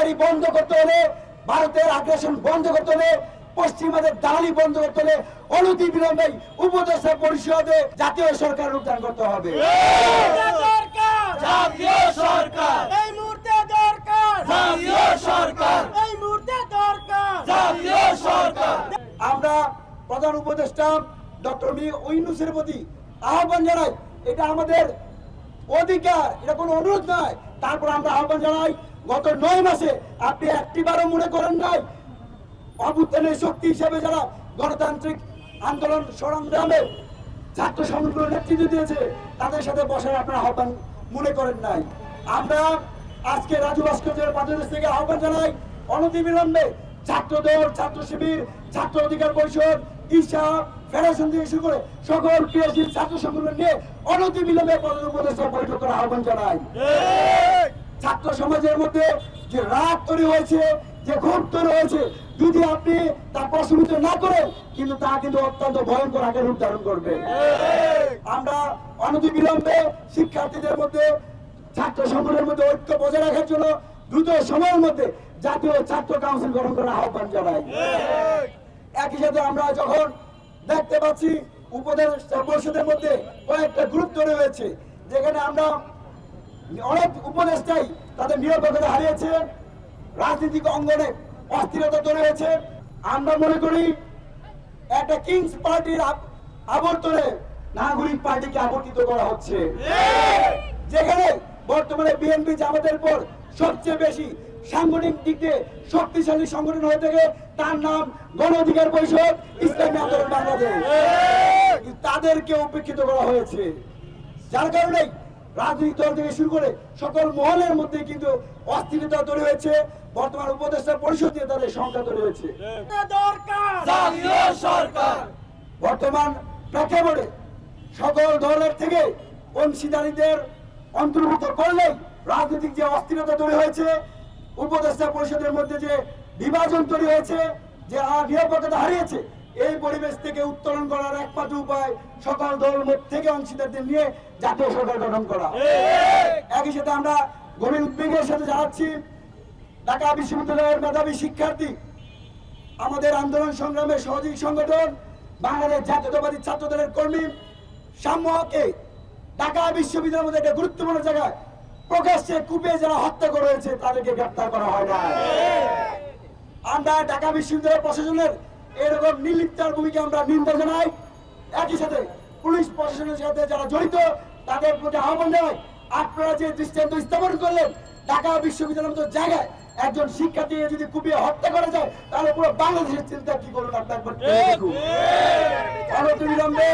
দাদাগিরি বন্ধ করতে হলে ভারতের আগ্রাসন বন্ধ করতে হলে পশ্চিমাদের দালালি বন্ধ করতে হলে অনতি বিলম্বে উপদেষ্টা পরিষদে জাতীয় সরকার রূপদান করতে হবে। জাতীয় সরকার। এই মুহূর্তে দরকার। জাতীয় সরকার। এই মুহূর্তে দরকার। জাতীয় সরকার। আমরা প্রধান উপদেষ্টা ডক্টর মি ইউনুসের প্রতি আহ্বান জানাই। এটা আমাদের অধিকার এটা কোনো অনুরোধ নয়। তারপর আমরা আহ্বান জানাই গত নয় মাসে আপনি একটিবারও মনে করেন নাই, অভ্যুত্থানের শক্তি হিসেবে যারা গণতান্ত্রিক আন্দোলন সংগ্রামে ছাত্র সংগঠন নেতৃত্ব দিয়েছে, তাদের সাথে বসার আপনারা আহ্বান মনে করেন নাই। আমরা আজকে রাজু ভাস্কর্যের বাংলাদেশ থেকে আহ্বান জানাই, অনতিবিলম্বে ছাত্র দল ছাত্র শিবির, ছাত্র অধিকার পরিষদ, ঈশা ফেডারেশন থেকে শুরু করে সকল পিএসসি ছাত্র সংগঠন নিয়ে অনতিবিলম্বে প্রধান উপদেষ্টা বৈঠক করার আহ্বান জানাই। ছাত্র সমাজের মধ্যে যে রাগ তৈরি হয়েছে, যে ক্ষোভ তৈরি হয়েছে, যদি আপনি তা প্রশমিত না করেন, কিন্তু তা কিন্তু অত্যন্ত ভয়ঙ্কর আকার রূপ ধারণ করবে। আমরা অনতিবিলম্বে শিক্ষার্থীদের মধ্যে, ছাত্র সংগঠনের মধ্যে ঐক্য বজায় রাখার জন্য দ্রুত সময়ের মধ্যে জাতীয় ছাত্র কাউন্সিল গঠন করার আহ্বান জানাই। একই সাথে আমরা যখন দেখতে পাচ্ছি উপদেষ্টা পরিষদের মধ্যে কয়েকটা গ্রুপ তৈরি হয়েছে, যেখানে আমরা অনেক উপদেষ্টাই তাদের নিরপেক্ষতা হারিয়েছে, রাজনৈতিক অঙ্গনে অস্থিরতা তৈরি হয়েছে আমরা মনে করি একটা কিংস পার্টির আবর্তনে নাগরিক পার্টিকে আবর্তিত করা হচ্ছে। যেখানে বর্তমানে বিএনপি জামাতের পর সবচেয়ে বেশি সাংগঠনিক দিক শক্তিশালী সংগঠন হয়ে থাকে, তার নাম গণ অধিকার পরিষদ, ইসলামী আন্দোলন বাংলাদেশ। তাদেরকে উপেক্ষিত করা হয়েছে। যার কারণে রাজনৈতিক দল থেকে শুরু করে সকল মহলের মধ্যে কিন্তু অস্থিরতা তৈরি হয়েছে। বর্তমান উপদেষ্টা পরিষদ দিয়ে তাদের সংখ্যা তৈরি হয়েছে। বর্তমান প্রেক্ষাপটে সকল দলের থেকে অংশীদারীদের অন্তর্ভুক্ত করলেই রাজনৈতিক যে অস্থিরতা তৈরি হয়েছে, উপদেষ্টা পরিষদের মধ্যে যে বিভাজন তৈরি হয়েছে, যে নিরাপত্তা হারিয়েছে এই পরিবেশ থেকে উত্তোলন করার একমাত্র উপায়, সকল দল থেকে অংশীদারদের নিয়ে জাতীয় সরকার গঠন করা। একই সাথে আমরা গভীর উদ্বেগের সাথে জানাচ্ছি, ঢাকা বিশ্ববিদ্যালয়ের মেধাবী শিক্ষার্থী, আমাদের আন্দোলন সংগ্রামের সহযোগী সংগঠন, বাংলাদেশ জাতীয়তাবাদী ছাত্র দলের কর্মী সাম্যকে ঢাকা বিশ্ববিদ্যালয়ের মধ্যে একটা গুরুত্বপূর্ণ জায়গায় প্রকাশ্যে কূপে যারা হত্যা করা হয়েছে তাদেরকে গ্রেপ্তার করা হয় না আমরা ঢাকা বিশ্ববিদ্যালয় প্রশাসনের এরকম নির্লিপ্তার ভূমিকা আমরা নিন্দা জানাই। একই সাথে পুলিশ প্রশাসনের সাথে যারা জড়িত তাদের প্রতি আহ্বান জানাই আপনারা যে দৃষ্টান্ত স্থাপন করলেন ঢাকা বিশ্ববিদ্যালয়ের মতো জায়গায় একজন শিক্ষার্থী যদি কুপিয়ে হত্যা করা যায় তাহলে পুরো বাংলাদেশের চিন্তা কি করুন আপনি একবার অনতিবিলম্বে